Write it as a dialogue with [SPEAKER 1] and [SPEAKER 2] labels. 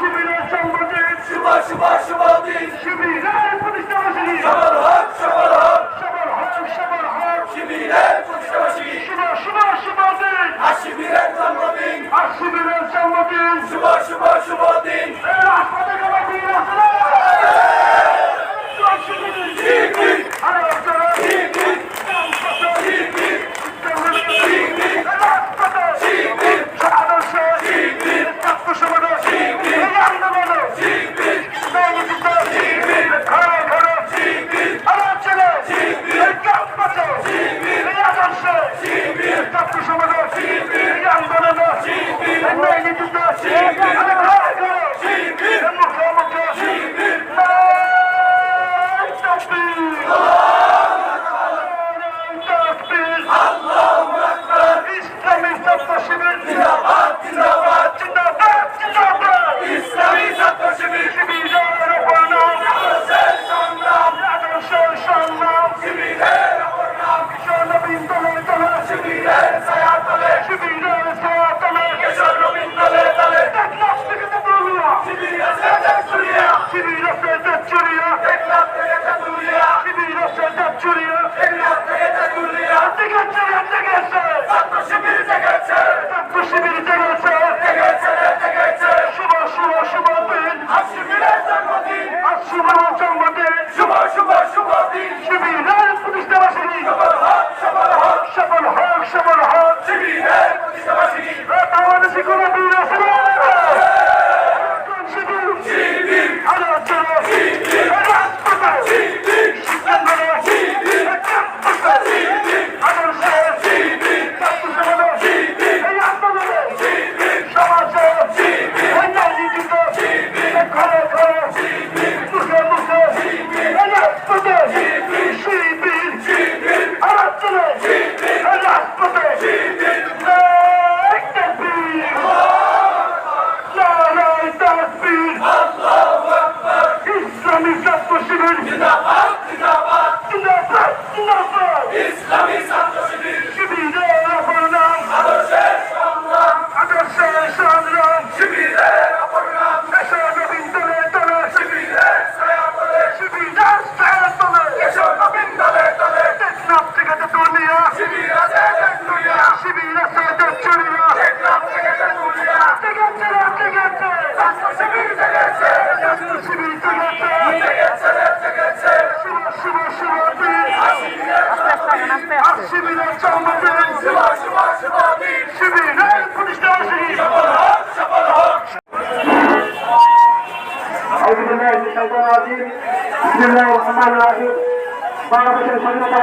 [SPEAKER 1] Şiva şiva
[SPEAKER 2] şiva diye. Şiva şiva
[SPEAKER 1] şiva diye.
[SPEAKER 2] Bangladeshi কোন বীর আছে
[SPEAKER 1] জিন্দাবাদ জিন্দাবাদ
[SPEAKER 2] জিন্দাবাদ জিন্দাবাদ।
[SPEAKER 1] ইসলাম
[SPEAKER 2] বাংলাদেশের স্বাধীনতা